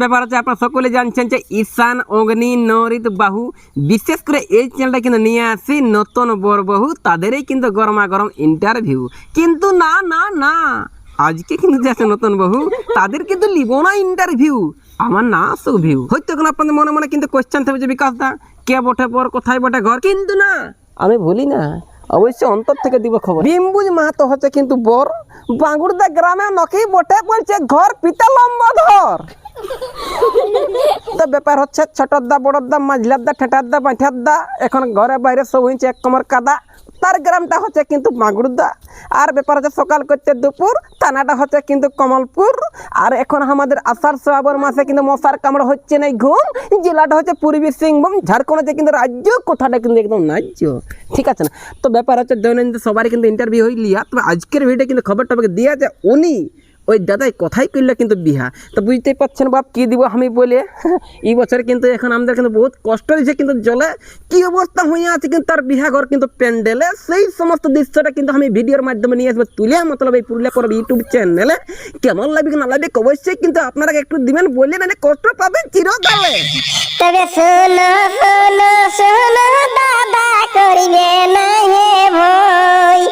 ব্যাপার হচ্ছে আপনারা সকলে জানছেন যে ঈশান, অগ্নি, নরিত, বাহু, বিশেষ করে এই চ্যানেলটা কিন্তু নিয়ে আসি নতুন বর বহু তাদেরই কিন্তু গরমা গরম ইন্টারভিউ কিন্তু না না না। আজকে কিন্তু যে আছে নতুন বহু তাদের কিন্তু লিব না ইন্টারভিউ আমার না আসুক ভিউ হয়তো এখন আপনাদের মনে মনে কিন্তু কোয়েশ্চেন থাকবে যে, বিকাশ দা, কে বটে পর কোথায় বটে ঘর? কিন্তু না। আমি বলি না। অবশ্যই অন্তর থেকে দিব খবর। বিম্বুজ মাহাতো হচ্ছে কিন্তু বর। বাঙ্গুরদা গ্রামে নকি বটে পড়ছে ঘর পিতা লম্বা ধর তো ব্যাপার হচ্ছে ছোটর দা বড়র দা মাঝলার দা ঠেটার দা বাঁঠার দা এখন ঘরে বাইরে সব হয়েছে এক কমর কাদা। তার গ্রামটা হচ্ছে কিন্তু মাগুরদা। আর ব্যাপার হচ্ছে সকাল করছে দুপুর, থানাটা হচ্ছে কিন্তু কমলপুর। আর এখন আমাদের আষাঢ় শ্রাবণ মাসে কিন্তু মশার কামড় হচ্ছে না ঘুম। জেলাটা হচ্ছে পূর্বী সিংভূম, ঝাড়খণ্ড হচ্ছে কিন্তু রাজ্য কোথাটা কিন্তু একদম রাজ্য ঠিক আছে না? তো ব্যাপার হচ্ছে দৈনন্দিন সবারই কিন্তু ইন্টারভিউ হয়ে লিয়া তবে আজকের ভিডিও কিন্তু খবর টবর দিয়া যে উনি। ওই দাদাই কথাই কইলে কিন্তু বিহা। তো বুঝতেই পারছেন বাপ কি দিব আমি বলে? এই বছর কিন্তু এখন আমাদের কিন্তু বহুত কষ্ট দিয়েছে কিন্তু জলে কি অবস্থা হয়ে আছে কিন্তু তার বিহা ঘর কিন্তু প্যান্ডেলে। সেই সমস্ত দৃশ্যটা কিন্তু আমি ভিডিওর মাধ্যমে নিয়ে আসব। তুলে মতলব এই পুরুলিয়া করার ইউটিউব চ্যানেলে কেমন লাগবে না লাগবে অবশ্যই কিন্তু আপনারা একটু দিবেন, বললে মানে কষ্ট পাবেন চিরকালে। তবে শোনো শোনো শোনো, দাদা করিবে না হে ভয়।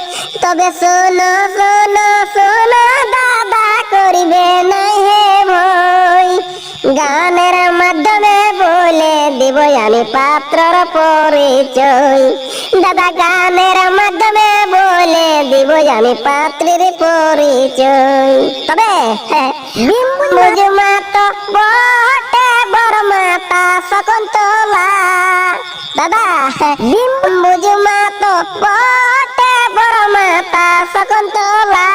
তবে শোনো শোনো শোনো, দাদা করিবে না হে ভয়। গানের মাধ্যমে দিব আমি পাত্রর পরিচয়। দাদা গানের মাধ্যমে বলে দিব আমি পাত্রের পরিচয়। তবে বিম্বুজ মাতো বটে বড় মাতা শকুন্তলা। দাদা বিম্বুজ মাতো বটে বড় মাতা শকুন্তলা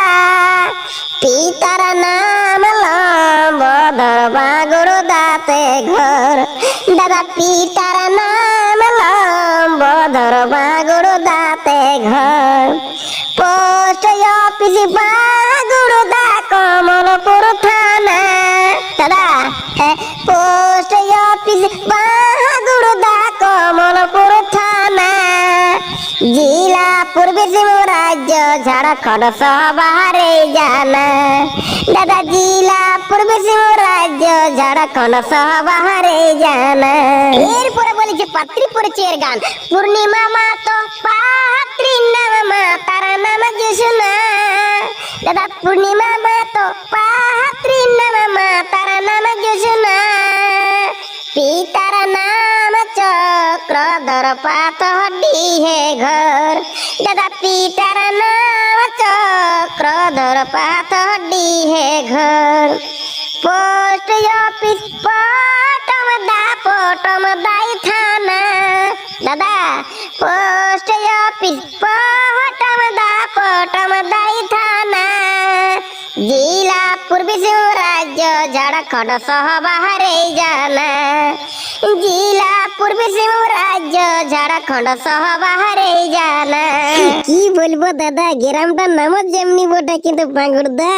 পিতার নাম লম্বধর বাগুর দাতে ঘর। দাদা পিতার নাম লম্বধর বাগুর দাতে ঘর। পোস্ট অফিস বাগুর পূর্বে সিংহ রাজ্য ঝাড়খণ্ড সবারে জানা দাদা জেলা, পূর্বে সিংহ রাজ্য ঝাড়খণ্ড সবারে জানা এরপরে বলেছে পাত্রী পরিচয়ের গান। পূর্ণিমা মা তো পাত্রীর নাম মা তার নাম জুসনা। দাদা পূর্ণিমা মা তো পাত্রীর নাম মা তার চক্রধর পাতডি হে ঘর দাদা পিতার নাম চক্রধর পাতডি হে ঘর পোস্ট অফিস পটম দা পটম দাই থানা দাদা পোস্ট অফিস পটম দা পটম দাই থানা জেলা পূর্বী রাজ্য ঝাড়খণ্ড সহ বাহারে জানা। জেলা পূর্বী রাজ্য ঝাড়খণ্ড সহ বাহারে জানা। কি বলব দাদা, গ্রামটার নাম যেমনি বটে, কিন্তু বাঙ্গুরদা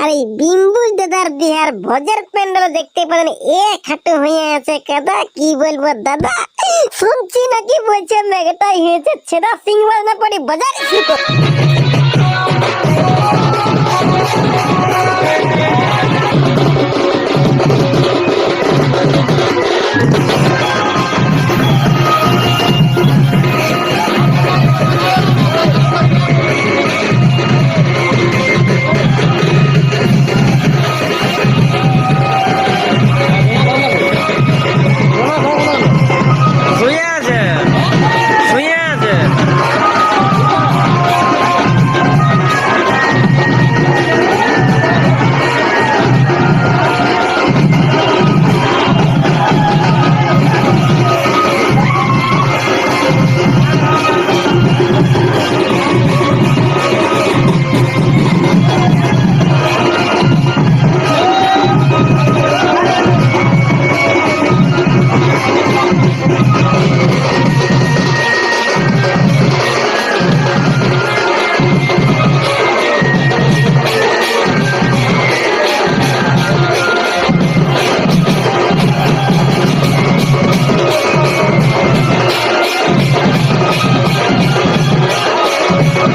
আর এই বিম্বুজ দাদার বিহার ভোজের প্যান্ডেল দেখতে পারেন এক হাঁটু হয়ে আছে কাদা, কি বলব দাদা? শুনছি নাকি বলছে মেঘটাই হয়েছে ছেদা সিং বাজনা পড়ি বাজার।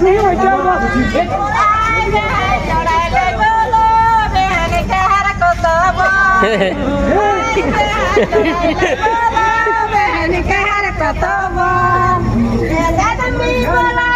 thí mà chơi không Gõ Để không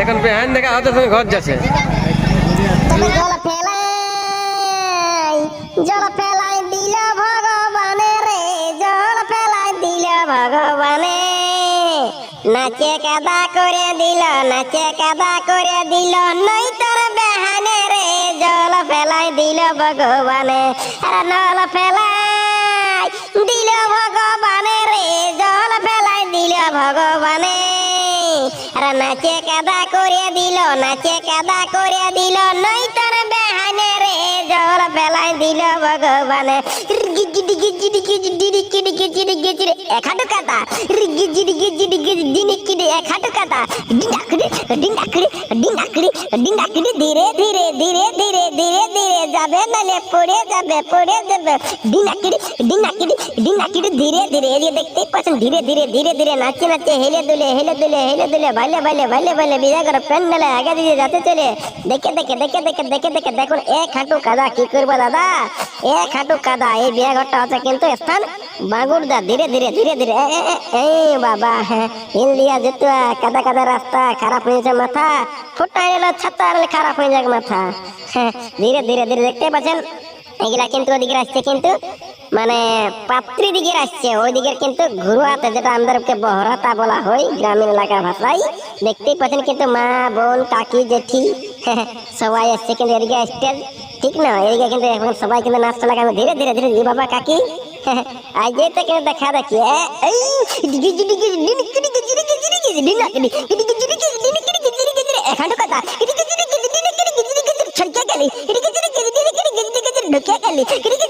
এখন বেহান দেখা হতে তুমি ঘর যাচ্ছে। নাচে কাদা করে দিল, নাচে কাদা করে দিল, নই তোর বেহানে রে, জল ফেলাই দিল ভগবানে। নল ফেলাই দিল ভগবানে। দিল ভগবানে। আর নাচে কাদা করে দিল, নাচে কাদা করে দিল নয় তোর বেহানে রে জল ফেলাই দিল ভগবানে এখাটু কাদা এখাটু কাদা ডিন্ডাকড়ি ডিন্ডাকড়ি ডিন্ডাকড়ি ডিন্ডাকড়ি ধীরে ধীরে ধীরে ধীরে ধীরে ধীরে যাবে নালে পড়ে যাবে পড়ে যাবে ডিন্ডাকড়ি ডিন্ডাকড়ি ডিন্ডাকড়ি ধীরে ধীরে এই যে দেখতেই পাচ্ছেন ধীরে ধীরে ধীরে ধীরে নাচে নাচে হেলে দুলে হেলে দুলে হেলে দুলে ভালে ভালে ভালে ভালে বিজয় করে প্যান্ডেলে আগে দিয়ে যাতে চলে দেখে দেখে দেখে দেখে দেখে দেখে দেখুন এক হাঁটু কাদা কি করব দাদা। কাদা, এই ঘরটা কিন্তু স্থান ধীরে ধীরে ধীরে ধীরে। এই বাবা হ্যাঁ কাদা কাদা রাস্তা, খারাপ হয়েছে মাথা। ফুটাই এলো ছাতা খারাপ হয়ে যাক মাথা। হ্যাঁ ধীরে ধীরে ধীরে দেখতে পাচ্ছেন? এগুলা কিন্তু ওদিকে আসছে কিন্তু মানে পাত্রী দিকে আসছে। ওই দিকের কিন্তু ঘুরুয়াতে যেটা আমাদেরকে বহরাতা বলা হয়, গ্রামীণ এলাকার ভাষায়। দেখতেই পাচ্ছেন কিন্তু মা, বোন, কাকি, জেঠি সবাই আসছে কিন্তু এদিকে স্টেজ ঠিক না এদিকে কিন্তু এখন সবাই কিন্তু নাচতে লাগাবে ধীরে ধীরে ধীরে বাবা কাকি আজ তো কেন দেখা দেখি ঢুকে গেলি ডিগি গেলি ঢুকে ডিগি